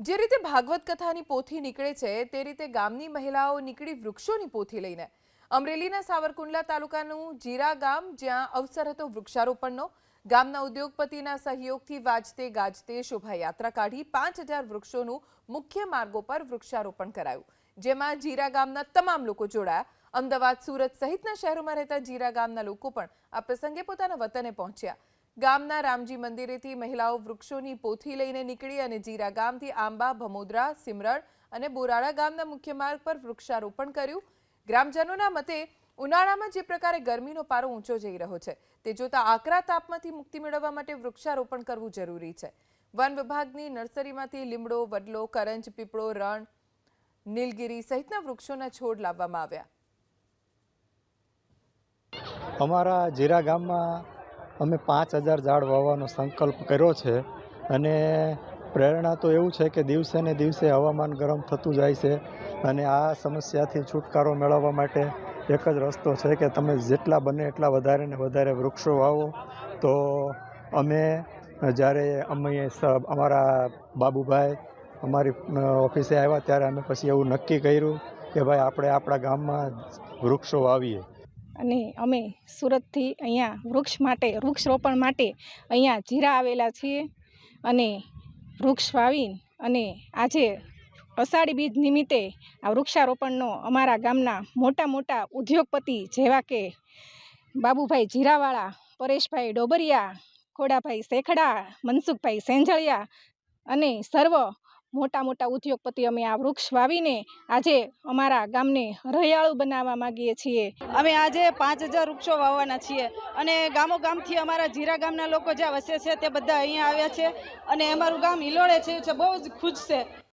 જે રીતે ભાગવત કથાની પોથી નીકળે છે, તે રીતે ગામની મહિલાઓ નીકળી વૃક્ષોની પોથી લઈને અમરેલીના સાવરકુંડલા તાલુકાનું જીરા ગામ, જ્યાં અવસર હતો વૃક્ષારોપણનો. ગામના ઉદ્યોગપતિના સહયોગથી વાજતે ગાજતે શોભાયાત્રા કાઢી પાંચ હજાર વૃક્ષોનું મુખ્ય માર્ગો પર વૃક્ષારોપણ કરાયું, જેમાં જીરા ગામના તમામ લોકો જોડાયા. અમદાવાદ, સુરત સહિતના શહેરોમાં રહેતા જીરા ગામના લોકો પણ આ પ્રસંગે પોતાના વતને પહોંચ્યા. ગામના રામજી મંદિરેથી મહિલાઓ વૃક્ષોની પોથી લઈને નીકળી અને જીરા ગામથી આંબા, ભમોદરા સિમરણ અને બોરાળા ગામના મુખ્ય માર્ગ પર વૃક્ષારોપણ કર્યું. ગ્રામજનોના મતે, ઉનાળામાં જે પ્રકારે ગરમીનો પારો ઊંચો જઈ રહ્યો છે, તે જોતા આકરા તાપમાંથી મુક્તિ મેળવવા માટે વૃક્ષારોપણ કરવું જરૂરી છે. વન વિભાગની નર્સરીમાંથી લીમડો, વડલો, કરંજ, પીપળો, રણ, નીલગિરી સહિતના વૃક્ષોના છોડ લાવવામાં આવ્યા. અમારા જીરા ગામમાં અમે પાંચ હજાર ઝાડ વાવવાનો સંકલ્પ કર્યો છે અને પ્રેરણા તો એવું છે કે દિવસે ને દિવસે હવામાન ગરમ થતું જાય છે અને આ સમસ્યાથી છુટકારો મેળવવા માટે એક જ રસ્તો છે કે તમે જેટલા બને એટલા વધારે ને વધારે વૃક્ષો વાવો. તો અમે જ્યારે અમે અમારા બાબુભાઈ અમારી ઓફિસે આવ્યા ત્યારે અમે પછી એવું નક્કી કર્યું કે ભાઈ આપણે આપણા ગામમાં વૃક્ષો વાવીએ. અને અમે સુરતથી અહીંયા વૃક્ષ માટે, વૃક્ષરોપણ માટે અહીંયા જીરા આવેલા છીએ અને વૃક્ષ વાવી અને આજે અષાઢી બીજ નિમિત્તે આ વૃક્ષારોપણનો અમારા ગામના મોટા મોટા ઉદ્યોગપતિ જેવા કે બાબુભાઈ જીરાવાળા, પરેશભાઈ ડોબરિયા, ખોડાભાઈ શેખડા, મનસુખભાઈ સેંજળિયા અને સર્વ મોટા મોટા ઉદ્યોગપતિ અમે આ વૃક્ષ વાવીને આજે અમારા ગામને હરિયાળું બનાવવા માગીએ છીએ. અમે આજે પાંચ હજાર વૃક્ષો વાવવાના છીએ અને ગામો ગામથી અમારા જીરા ગામના લોકો જ્યાં વસે છે તે બધા અહીંયા આવ્યા છે અને અમારું ગામ હિલોળે છે, બહુ જ ખુશ છે.